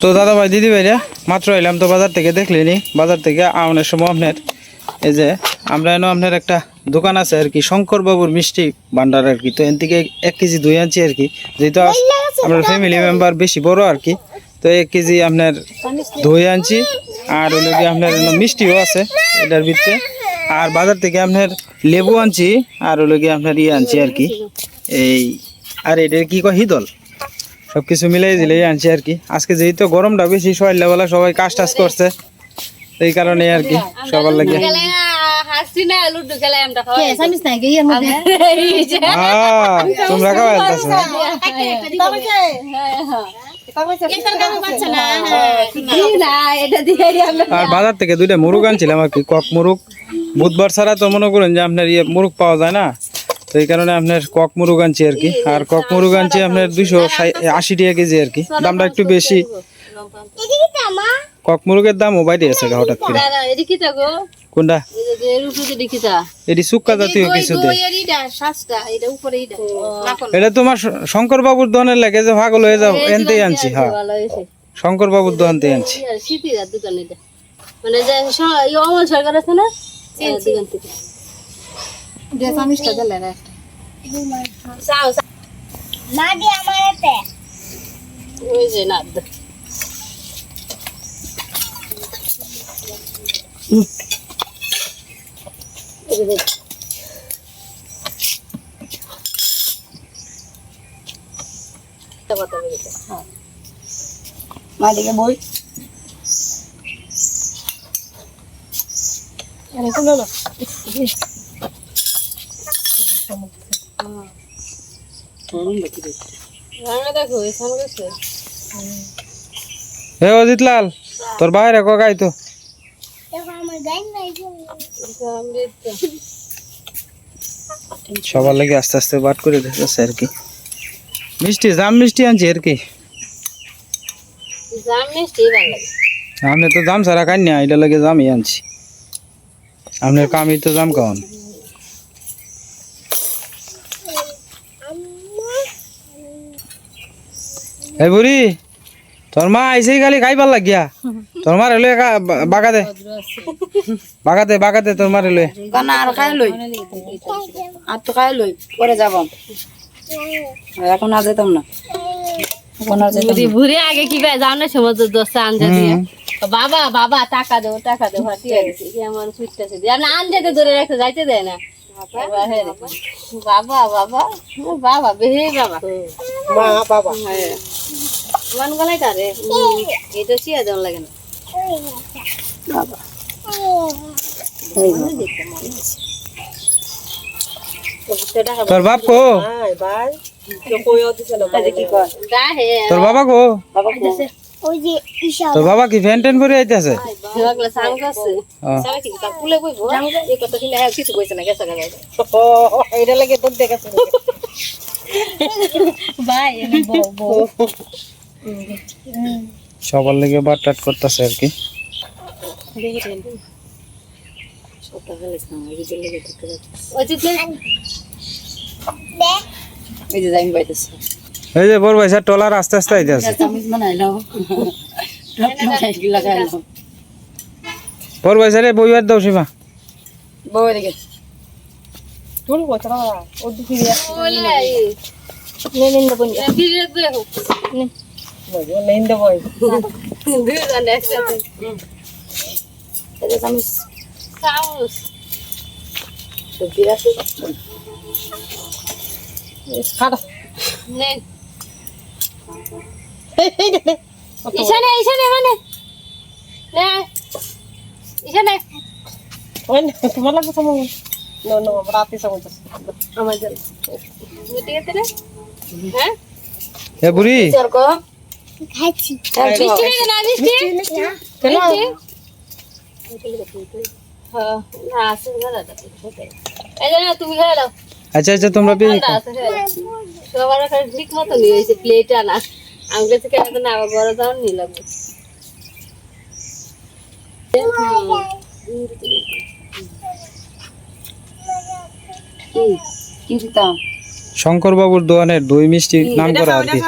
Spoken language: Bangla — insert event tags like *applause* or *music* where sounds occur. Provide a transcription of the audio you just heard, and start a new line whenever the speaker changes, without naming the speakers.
তো দাদা ভাই দিদি ভাইরা, মাত্র এলাম তো বাজার থেকে দেখলেনি বাজার থেকে আউনের সময় আপনার, এই যে আমরা এনে আপনার একটা দোকান আছে আর কি শঙ্কর বাবুর মিষ্টি ভান্ডার আর কি। তো এন থেকে এক কেজি দই আনছি আর কি। যেহেতু আপনার ফ্যামিলি মেম্বার বেশি বড় আর কি, তো এক কেজি আপনার দই আনছি, আর হলো কি আপনার মিষ্টিও আছে এটার ভিতরে। আর বাজার থেকে আপনার লেবু আনছি, আর হলো কি আপনার ইয়ে আনছি আর কি। এই, আর এটার কি কয় হিদল সব কিছু মিলাই দিলেই আনছি আর কি। আজকে যেহেতু গরমটা বেশি সকালবেলা সবাই কাজ টাজ করছে। এই কারণে আর কি সবার লাগে। তোমরা খাওয়া আর বাজার থেকে দুইটা মুরগ আনছিলাম আর কি কক মুরগ। বুধবার ছাড়া তো মনে করেন যে আপনার ইয়ে মুরগ পাওয়া যায় না। এই কারণে আপনার কক মুরগ আনছি আর কি। আর কক মুরগ আনছি আপনার দুইশো আশি টাকা কেজি আর কি। দামটা একটু বেশি। কক মুরগের দাম ও বাইরে আছে গা হঠাৎ করে। কোনটা? এটি সুক্কা জাতীয় কিছু
এটা
তোমার শ- শঙ্কর বাবুর দোকানের লাগে যে ভাগল হয়ে যাও এনতেই আনছি হ্যাঁ।
ভালো
শঙ্কর বাবুর দোকান থেকে আনছি
শীতির দোকান এটা। মানে যে অমল সরকার আছে না? এই দোকান থেকে
যে সামিসটা দিলে রে
চাও চাও। ওই যে না
মাদিকে বই আরে কোন
হে অজিত লাল তোর বাইরে কাই তো। সবার লাগে আস্তে আস্তে বাট করে দিতেছে আর কি। মিষ্টি, জাম মিষ্টি আনছি আর কি। আপনি তো জাম ছাড়া খাই না এটা লাগে জামই আনছি। আপনার কামই তো জাম খাওয়ান। এই বুড়ি তোর মা আইসেই খালি খাইবার লাগিয়া। তোর মার এলো বাগাতে বাগাতে বাগাতে তোর মার এলো
কানা আর খাই লই। আর তো খাই লই পরে যাব। এখন আর যেতাম না।
আগে কি দশটা আনজা দিয়ে। বাবা বাবা টাকা দেবো টাকা দেবো হাতিয়ে দিছি কি আমার সুইটটা দিয়ে আপনি আনজাতে ধরে রাখতে যাইতে দেয় না। বাবা। বাবা বাবা বেহে বাবা।
মা বাবা।
মান গলাই কারে এটা চিয়া দেওয়া লাগে না।
বাবা।
তোর বাপ কো? তোর বাবা কো? তোর বাবা কি ফ্যান ট্যান করে আইতেছে?
সেবাগুলো সাং করছে।
ও,
সারা কি তার কুলে কইবো? এই কথা শুনে কিছু কইছে না গেছে গা
এটা লাগে তোর দেখাছে ভাই *laughs*
সবার লেগে বাট টাট করতেছে আর কি
এই যে
বড় ভাই স্যার টলার আস্তে আস্তে
বানাইলো লাগাইলো
বড় ভাই স্যার বইবার দাও সীমা
তোর কথা ও দুঃখী দিয়া নে নে
ফিরে দেখো
নে নে বই
দুজন একসাথে
যে চামিচ
সাউস
দিয়া আছে খাড়া
নে ইশানে ইশানে মানে নে ইশানে
ওই তোমার লাগবে সময় নো নো রাতে সময়
আমার জন্য হ্যাঁ
বুড়ি
কেন
হ্যাঁ
আচ্ছা আচ্ছা তোমরা
সবার ঠিক মতো নিয়ে হয়েছে প্লেট আনা আমি কাছে খেয়ে না আবার বড় দাও নি লাগবে
শঙ্কর বাবুর দোকানের দই মিষ্টি নাম করা আর কি?